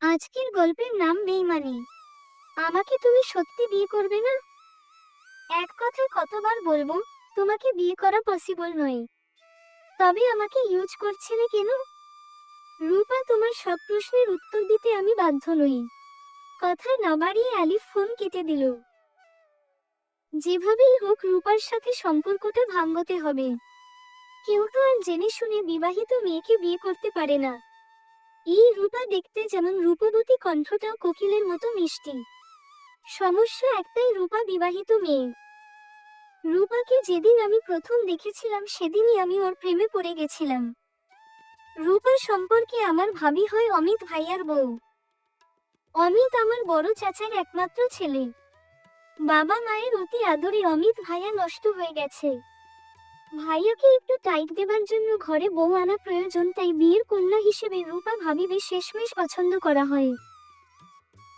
আজকের গল্পের নাম বেইমানি। আমাকে তুমি সত্যি বিয়ে করবে না? এক কথায় কতবার বলব, তোমাকে বিয়ে করা পসিবল নয়। তবে আমাকে ইউজ করছিলে কেন? রূপা তোমার সব প্রশ্নের উত্তর দিতে আমি বাধ্য নই। কথা না বাড়িয়ে আলিফ ফোন কেটে দিল। যেভাবেই হোক রূপার সাথে সম্পর্কটা ভাঙ্গতে হবে। কেউ তো আর জেনে শুনে বিবাহিত মেয়েকে বিয়ে করতে পারে না। এই রূপা দেখতে যেমন রূপবতী কণ্ঠটাও কোকিলের মতো মিষ্টি। সমস্যা একটাই রূপা বিবাহিত মেয়ে। রূপাকে যেদিন আমি প্রথম দেখেছিলাম, সেদিনই আমি ওর প্রেমে পড়ে গেছিলাম। রূপা সম্পর্কে আমার ভাবি হয় অমিত ভাইয়ার বউ। অমিত আমার বড় চাচার একমাত্র ছেলে। বাবা মায়ের অতি আদরে অমিত ভাইয়া নষ্ট হয়ে গেছে। ভাইয়াকে একটু টাইট দেবার জন্য ঘরে বউ আনা প্রয়োজন, তাই বিয়ের কন্যা হিসেবে রূপা ভাবিবে শেষমেশ পছন্দ করা হয়।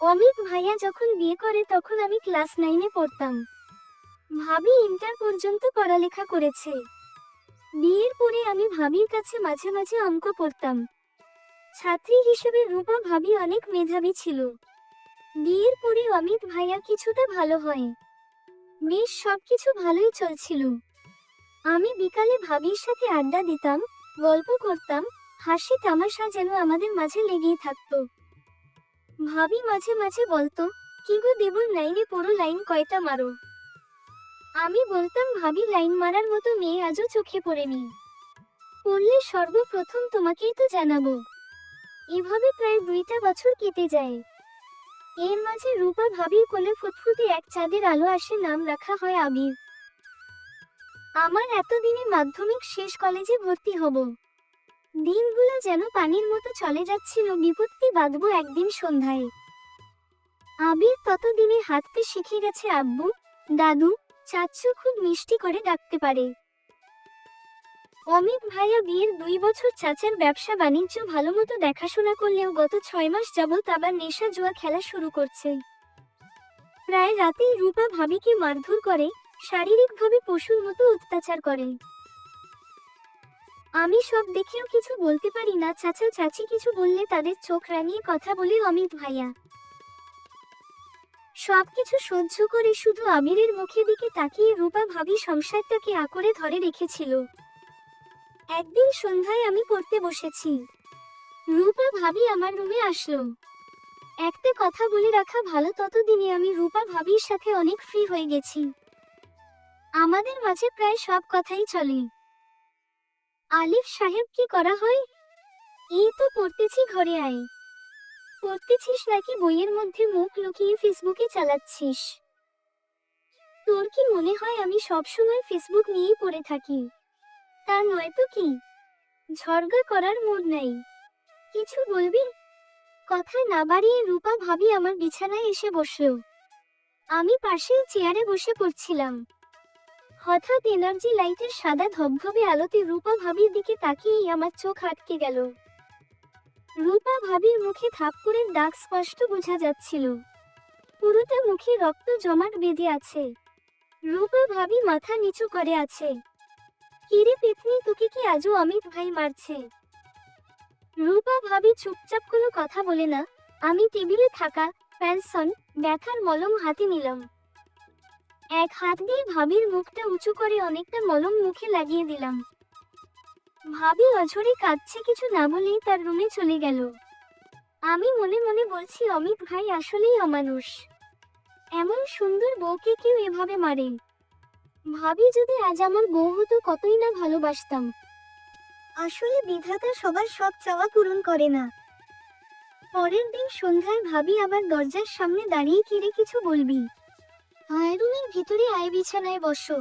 অমিত ভাইয়া যখন বিয়ে করে, তখন আমি ক্লাস নাইনে পড়তাম। ভাবি ইন্টার পর্যন্ত পড়ালেখা করেছে। বিয়ের পরে আমি ভাবির কাছে মাঝে মাঝে অঙ্ক পড়তাম। ছাত্রী হিসেবে রূপা ভাবি অনেক মেধাবী ছিল। বিয়ের পরে অমিত ভাইয়া কিছুটা ভালো হয়। বেশ সবকিছু ভালোই চলছিল। আমি বিকালে ভাবির সাথে আড্ডা দিতাম, গল্প করতাম, হাসি তামাশা যেন আমাদের মাঝে লেগেই থাকতো। ভাবি মাঝে মাঝে বলতো, কি গো দেবর লাইনে পুরো লাইন কয়টা মারো? আমি বলতাম, ভাবি লাইন মারার মতো মেয়ে আজও চোখে পড়েনি। পড়লে সর্বপ্রথম তোমাকেই তো জানাব। এভাবে প্রায় দুইটা বছর কেটে যায়। এর মাঝে রূপা ভাবির কোলে ফুটফুটে এক চাঁদের আলো আসে নাম রাখা হয় আবির। আমার এতদিনে মাধ্যমিক শেষ কলেজে ভর্তি হব। দিনগুলো যেন পানির মতো চলে যাচ্ছিল, বিপত্তি বাঁধবো একদিন সন্ধ্যায়। আবির ততদিনে হাঁটতে শিখে গেছে আব্বু, দাদু চাচ্চু খুব মিষ্টি করে ডাকতে পারে। অমিত ভাইয়া বিয়ের দুই বছর চাচার ব্যবসা বাণিজ্য ভালো মতো দেখাশোনা করলেও গত ছয় মাস যাবৎ আবার নেশা জুয়া খেলা শুরু করছে। প্রায় রাতেই রূপা ভাবিকে মারধর করে শারীরিকভাবে পশুর মতো অত্যাচার করে। আমি সব দেখেও কিছু বলতে পারি না। চাচা, চাচি কিছু বললে তাদের চোখ রাঙিয়ে কথা বলে, অমিত ভাইয়া। সবকিছু সহ্য করে শুধু আমিরের মুখের দিকে তাকিয়ে রূপা ভাবি সংসারটাকে আঁকড়ে ধরে রেখেছিল। একদিন সন্ধ্যায় আমি পড়তে বসেছি। রূপা ভাবি আমার রুমে আসলো। একটা কথা বলে রাখা ভালো, ততদিনে আমি রূপা ভাবির সাথে অনেক ফ্রি হয়ে গেছি। আমাদের মাঝে প্রায় সব কথাই চলে। আলিফ সাহেব কি করা হয়? এই তো পড়তেছি ঘরে আয়। পড়তেছিস নাকি বইয়ের মধ্যে মুখ লুকিয়ে ফেসবুকে চালাচ্ছিস? তোর কি মনে হয় আমি সবসময় ফেসবুক নিয়েই পড়ে থাকি? তা নয় তো কি? ঝরগা করার মুড নাই। কিছু বলবি? কথা না বাড়িয়ে রূপা ভাবি আমার বিছানায় এসে বসল। আমি পাশেই চেয়ারে বসে পড়ছিলাম। হঠাৎ এনার্জি লাইটের সাদা ধবধবে আলোতে রূপা ভাবির দিকে তাকিয়েই আমার চোখ আটকে গেল। রূপা ভাবির মুখে থাপ্পড়ের দাগ স্পষ্ট বোঝা যাচ্ছিল। পুরোটা মুখে রক্ত জমাট বেঁধে আছে। রূপা ভাবি মাথা নিচু করে আছে। কিরে পেতনি, তোকে কি আজও অমিত ভাই মারছে? রূপা ভাবি চুপচাপ কোনো কথা বলে না। আমি টেবিলে থাকা প্যানসন ব্যথার মলম হাতে নিলাম। এক হাত দিয়ে ভাবির মুখটা উঁচু করে অনেকটা মলম মুখে লাগিয়ে দিলাম। ভাবি অঝরে কাঁদছে কিছু না বলেই তার রুমে চলে গেল। আমি মনে মনে বলছি, অমিত ভাই আসলেই অমানুষ। এমন সুন্দর বউকে কেউ এভাবে মারে। ভাবি যদি আজ আমার বউ হতো কতই না ভালোবাসতাম। আসলে বিধাতা সবার সব চাওয়া পূরণ করে না। পরের দিন সন্ধ্যায় ভাবি আবার দরজার সামনে দাঁড়িয়ে কিরে কিছু বলবি? আয় রুমের ভিতরে আয় বিছানায় বসো।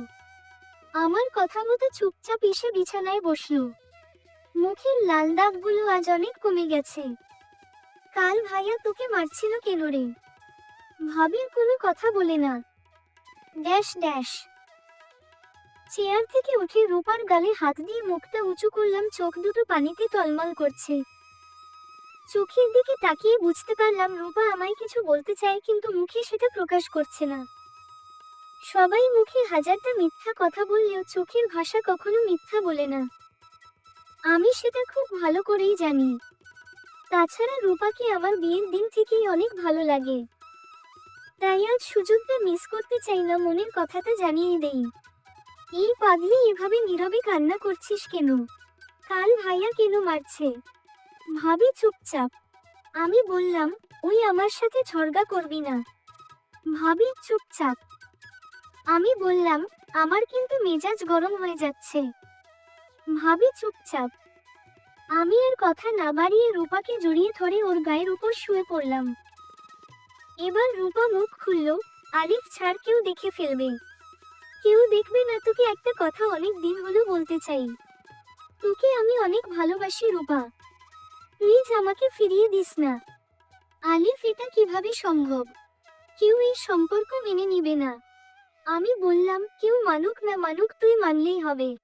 আমার কথা মতো চুপচাপ এসে বিছানায় বসল। মুখের লাল দাগগুলো আজ অনেক কমে গেছে। কাল ভাইয়া তোকে মারছিল কেন রে? ভাবির কোনো কথা বলে না। Dash dash. চেয়ার থেকে উঠে রূপার গালে হাত দিয়ে মুখটা উঁচু করলাম, চোখ দুটো পানিতে টলমল করছে। চোখের দিকে তাকিয়ে বুঝতে পারলাম রূপা আমায় কিছু বলতে চায়, কিন্তু মুখে সেটা প্রকাশ করছে না। সবাই মুখে হাজারটা মিথ্যা কথা বললেও চোখের ভাষা কখনো মিথ্যা বলে না। আমি সেটা খুব ভালো করেই জানি। তাছাড়া রূপাকে আমার বিয়ের দিন থেকেই অনেক ভালো লাগে। তাই আজ সুযোগটা মিস করতে চাই না মনের কথাটা জানিয়ে দেই। এই পাগলি এভাবে নীরবে কান্না করছিস কেন? কাল ভাইয়া কেন মারছে? ভাবি চুপচাপ। আমি বললাম, ওই আমার সাথে ঝগড়া করবি না। ভাবি চুপচাপ। আমি বললাম, আমার কিন্তু মেজাজ গরম হয়ে যাচ্ছে। ভাবি চুপচাপ। আমি আর কথা না বাড়িয়ে রূপাকে জড়িয়ে ধরে ওর গায়ের উপর শুয়ে পড়লাম। এবার রূপা মুখ খুলল, আলিফ ছাড় কেউ দেখে ফেলবে। কেউ দেখবে না তোকে একটা কথা অনেক দিন হলো বলতে চাই। তোকে আমি অনেক ভালোবাসি রূপা। প্লিজ আমাকে ফিরিয়ে দিস না। আলিফ, এটা কীভাবে সম্ভব? কেউ এই সম্পর্ক মেনে নিবে না। আমি বললাম, কেউ মানুক না মানুক, তুই মানলেই হবে।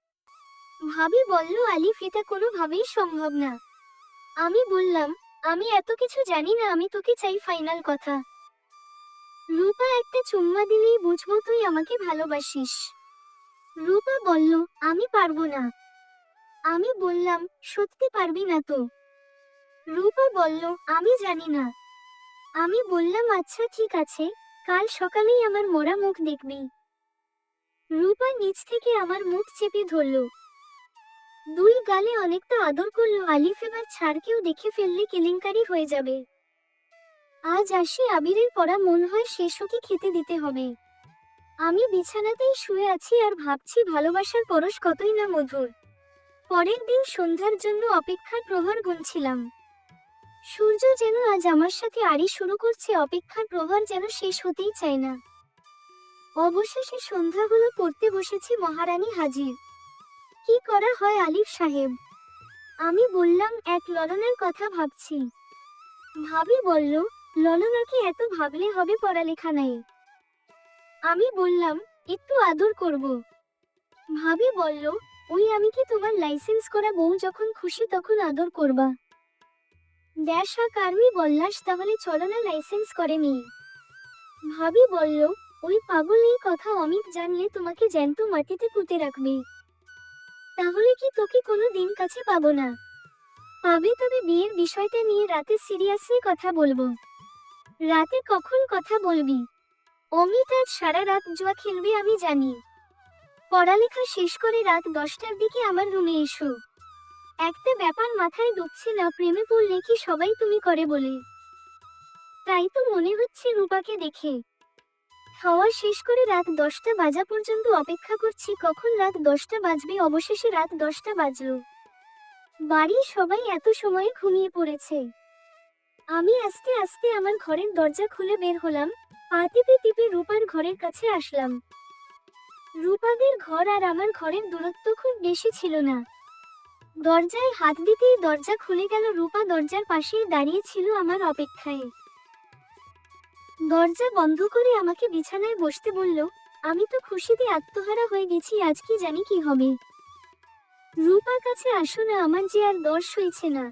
ভাবি বলল, আলিফ, এটা কোনোভাবেই সম্ভব না। আমি বললাম, আমি এত কিছু জানি না, আমি তোকে চাই ফাইনাল কথা। রূপা একটা চুম্মা দিলেই বুঝব তুই আমাকে ভালোবাসিস। রূপা বলল, আমি পারব না। আমি বললাম, সত্যি পারবি না তো? রূপা বলল, আমি জানি না। আমি বললাম আচ্ছা ঠিক আছে। কাল সকালেই আমার মরা মুখ দেখবি। রূপা নিচ থেকে আমার মুখ চেপে ধরল। দুই গালে অনেকটা আদর করল আলিফ, এবার ছাড় কেউ দেখে ফেললে কেলেঙ্কারি হয়ে যাবে। আজ আসি আবিরের পড়া মন হয় শেষ ওকে খেতে দিতে হবে। আমি বিছানাতেই শুয়ে আছি আর ভাবছি ভালোবাসার পরশ কতই না মধুর। পরের দিন সন্ধ্যার জন্য অপেক্ষার প্রহর গুনছিলাম। সূর্য যেন আজ আমার সাথে আড়ি শুরু করছে, অপেক্ষার প্রহর যেন শেষ হতেই চায় না। অবশেষে সন্ধ্যাগুলো পড়তে বসেছি মহারানী হাজির। কি করা হয় আলিফ সাহেব? আমি বললাম, এক ললনার কথা ভাবছি। ভাবি বলল, ললনাকে এত ভাবলে হবে পড়ালেখা নাই? আমি বললাম, একটু আদর করব। ভাবি বলল, ওই আমি কি তোমার লাইসেন্স করা বউ যখন খুশি তখন আদর করবা? দেশা কার্মি বললাস তাহলে চলো না লাইসেন্স করে নি ভাবি বলল, ওই পাগল এই কথা অমিত জানলে তোমাকে জ্যান্ত মাটিতে পুঁতে রাখবে। তাহলে কি তোকে কোনো দিন কাছে পাবো না? পাবে তবে বিয়ের বিষয়টা নিয়ে রাতে সিরিয়াসলি কথা বলব। রাতে কখন কথা বলবি? অমিত আজ সারা রাত জুয়া খেলবে আমি জানি। পড়ালেখা শেষ করে রাত দশটার দিকে আমার রুমে এসো। একটা ব্যাপার মাথায় ঢুকছে না, প্রেমে পড়লে কি সবাই তুমি করে বলে? তাই তো মনে হচ্ছে রূপাকে দেখে। খাওয়া শেষ করে রাত দশটা বাজা পর্যন্ত অপেক্ষা করছি, কখন রাত দশটা বাজবে? অবশেষে রাত দশটা বাজলো। বাড়ির সবাই এত সময়ে ঘুমিয়ে পড়েছে। আমি আস্তে আস্তে আমার ঘরের দরজা খুলে বের হলাম পা টিপে টিপে রূপার ঘরের কাছে আসলাম। রূপাদের ঘর আর আমার ঘরের দূরত্ব খুব বেশি ছিল না। দরজায় হাত দিতেই দরজা খুলে গেল রূপা দরজার পাশেই দাঁড়িয়ে ছিল আমার অপেক্ষায়। দরজা বন্ধ করে আমাকে বিছানায় বসতে বলল, আমি তো খুশিতে আত্মহারা হয়ে গেছি, আজ কি জানি কি হবে? রূপার কাছে আসো না, আমার যে আর দর্শ হয়েছে না।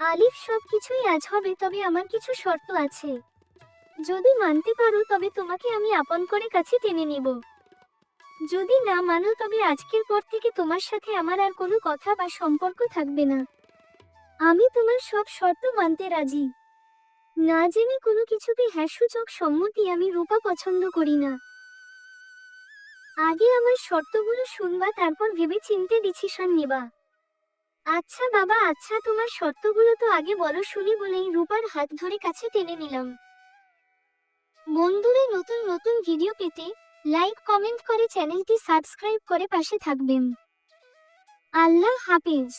আলিফ সব কিছুই আজ হবে, তবে আমার কিছু শর্ত আছে। যদি মানতে পারো, তবে তোমাকে আমি আপন করে কাছে টেনে নিব। যদি না মানো, তবে আজকের পর থেকে তোমার সাথে আমার আর কোনো কথা বা সম্পর্ক থাকবে না। আমি তোমার সব শর্ত মানতে রাজি। না জেনে কোনো কিছুতে হ্যাঁ সূচক সম্মতি আমি রূপা পছন্দ করি না। আগে আমার শর্তগুলো শুনবা, তারপর ভেবে চিনতে ডিসিশন নেবা। আচ্ছা বাবা আচ্ছা তোমার শর্তগুলো তো আগে বলো শুনি বলেই রূপার হাত ধরে কাছে টেনে নিলাম। বন্ধুরা, নতুন নতুন ভিডিও পেতে লাইক কমেন্ট করে চ্যানেলটি সাবস্ক্রাইব করে পাশে থাকবেন। আল্লাহ হাফিজ।